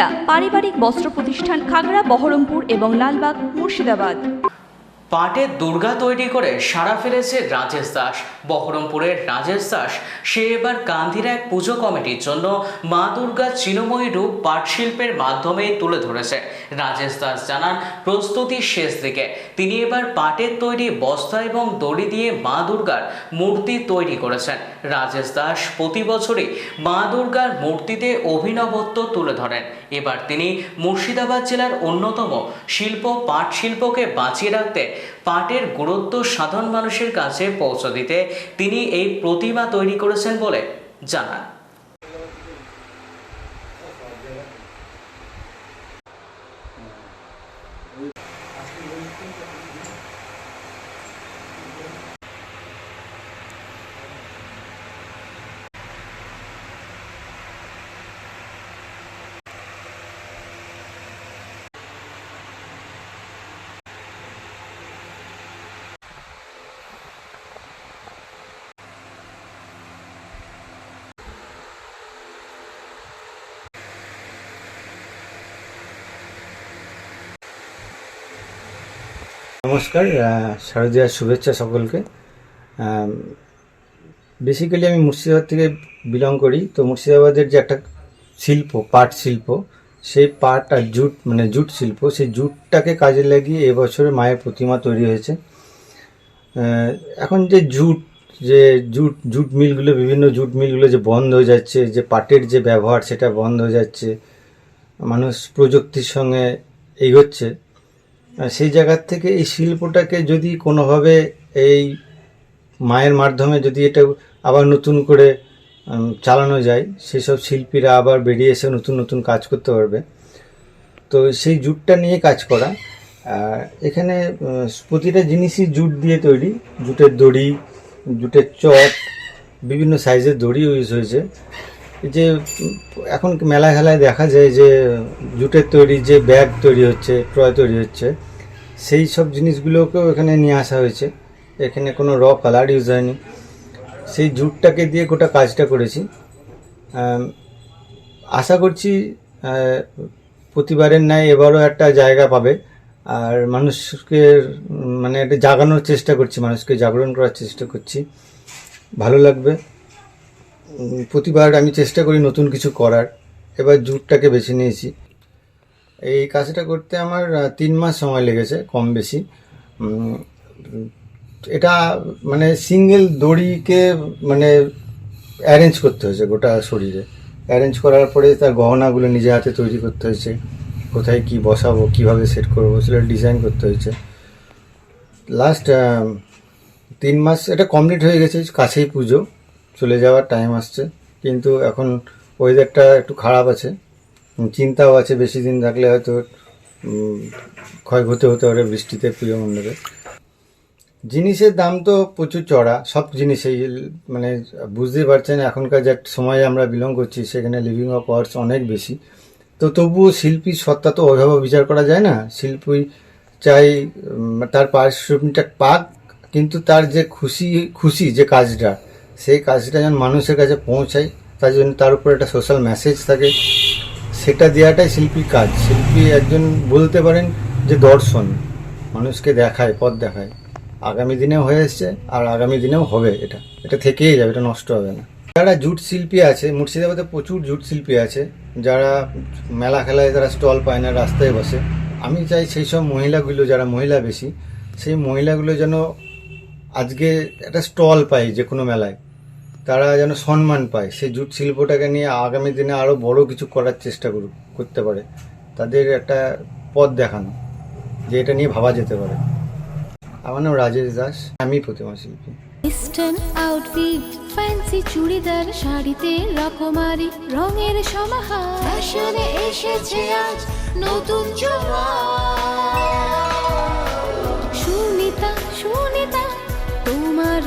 সুনিতা পারিবারিক বস্ত্র প্রতিষ্ঠান খাগড়া, বহরমপুর এবং লালবাগ, মুর্শিদাবাদ। পাটের দুর্গা তৈরি করে সারা ফেলেছে রাজেশ দাস। বহরমপুরের রাজেশ দাস, সে এবার গান্ধীর এক পুজো কমিটির জন্য মা দুর্গা চিনময়ী রূপ পাট শিল্পের মাধ্যমে তুলে ধরেছে। রাজেশ দাস জানান, প্রস্তুতি শেষ দিকে। তিনি এবার পাটের তৈরি বস্তা এবং দড়ি দিয়ে মা দুর্গার মূর্তি তৈরি করেছেন। রাজেশ দাস প্রতি বছরই মা দুর্গার মূর্তিতে অভিনবত্ব তুলে ধরেন। এবার তিনি মুর্শিদাবাদ জেলার অন্যতম শিল্প পাট শিল্পকে বাঁচিয়ে রাখতে পাটের গুরুত্ব সাধারণ মানুষের কাছে পৌঁছে দিতে তিনি এই প্রতিমা তৈরি করেছেন বলে জানান। নমস্কার শারদীয়ার শুভেচ্ছা সকলকে। বেসিক্যালি আমি মুর্শিদাবাদ থেকে বিলং করি। তো মুর্শিদাবাদের যে একটা শিল্প, পাট শিল্প, সেই পাট আর জুট মানে জুট শিল্প, সেই জুটটাকে কাজে লাগিয়ে এবছরে মায়ের প্রতিমা তৈরি হয়েছে। এখন যে জুট যে জুট জুট মিলগুলো, বিভিন্ন জুট মিলগুলো যে বন্ধ হয়ে যাচ্ছে, যে পাটের যে ব্যবহার, সেটা বন্ধ হয়ে যাচ্ছে, মানুষ প্রযুক্তির সঙ্গে এগোচ্ছে সেই জায়গার থেকে এই শিল্পটাকে যদি কোনোভাবে এই মায়ের মাধ্যমে যদি এটা আবার নতুন করে চালানো যায়, সেসব শিল্পীরা আবার বেরিয়ে এসে নতুন নতুন কাজ করতে পারবে। তো সেই জুটটা নিয়ে কাজ করা। এখানে প্রতিটা জিনিসই জুট দিয়ে তৈরি। জুটের দড়ি, জুটের চট বিভিন্ন সাইজের দড়ি ইউজ হয়েছে। যে, এখন মেলা খেলায় দেখা যায় যে, জুটের তৈরি যে ব্যাগ তৈরি হচ্ছে ট্রয় তৈরি হচ্ছে সেই সব জিনিসগুলোকেও এখানে নিয়ে আসা হয়েছে। এখানে কোনো র কালার ইউজ হয়নি। সেই জুটটাকে দিয়ে গোটা কাজটা করেছি। আশা করছি প্রতিবারের ন্যায় এবারও একটা জায়গা পাবে। আর মানুষকে মানে এটা জাগানোর চেষ্টা করছি, মানুষকে জাগরণ করার চেষ্টা করছি। ভালো লাগবে। প্রতিবার আমি চেষ্টা করি নতুন কিছু করার। এবার জুটটাকে বেছে নিয়েছি। এই কাজটা করতে আমার তিন মাস সময় লেগেছে, কম বেশি। এটা মানে সিঙ্গেল দড়িকে মানে অ্যারেঞ্জ করতে হয়েছে গোটা শরীরে। অ্যারেঞ্জ করার পরে তার গহনাগুলো নিজে হাতে তৈরি করতে হয়েছে। কোথায় কি বসাবো, কীভাবে সেট করব সেটা ডিজাইন করতে হয়েছে। লাস্ট তিন মাস, এটা কমপ্লিট হয়ে গেছে, কাছেই পুজো। চলে যাওয়ার টাইম আসছে। কিন্তু এখন ওয়েদারটা একটু খারাপ আছে। চিন্তাও আছে বেশি দিন থাকলে হয়তো ক্ষয়ক্ষতি হতে পারে বৃষ্টিতে প্রিয় মণ্ডপে। জিনিসের দাম তো প্রচুর চড়া, সব জিনিসেই মানে বুঝতেই পারছেন, এখনকার যে সময়ে আমরা বিলং করছি, সেখানে লিভিং অফ কস্ট অনেক বেশি। তো তবুও শিল্পীর সত্তা তো ওইভাবে বিচার করা যায় না। শিল্পী চাই তার পারিশ্রমিকটা পাক, কিন্তু তার যে খুশি খুশি যে কাজটা, সেই কাজটা যেন মানুষের কাছে পৌঁছায়, তার জন্য তার উপর একটা সোশ্যাল মেসেজ থাকে। সেটা দেওয়াটাই শিল্পীর কাজ। শিল্পী একজন বলতে পারেন যে দর্শন, মানুষকে দেখায়, পথ দেখায়। আগামী দিনেও হয়ে এসছে, আর আগামী দিনেও হবে এটা। এটা থেকেই যাবে, এটা নষ্ট হবে না। যারা জুট শিল্পী আছে, মুর্শিদাবাদে প্রচুর জুট শিল্পী আছে, যারা মেলা খেলায় তারা স্টল পায় না, রাস্তায় বসে। আমি চাই সেই সব মহিলাগুলো, যারা মহিলা বেশি, সেই মহিলাগুলো যেন আজকে একটা স্টল পায় যে কোনো মেলায়। তারা যেন সম্মান পায়। সেই জুট শিল্পটাকে নিয়ে আগামী দিনে আরও বড় কিছু করার চেষ্টা করুক করতে পারে। তাদের একটা পথ দেখানো যে এটা নিয়ে ভাবা যেতে পারে। আমার নাম রাজেশ দাস আমি প্রতিমা শিল্পী। ইস্টার্ন আউটফিট ফ্যান্সি চুড়িদার শাড়িতে রকমারি রঙের সমাহার। ফ্যাশনে এসেছে আজ নতুন সুনিতা সুনিতা তোমার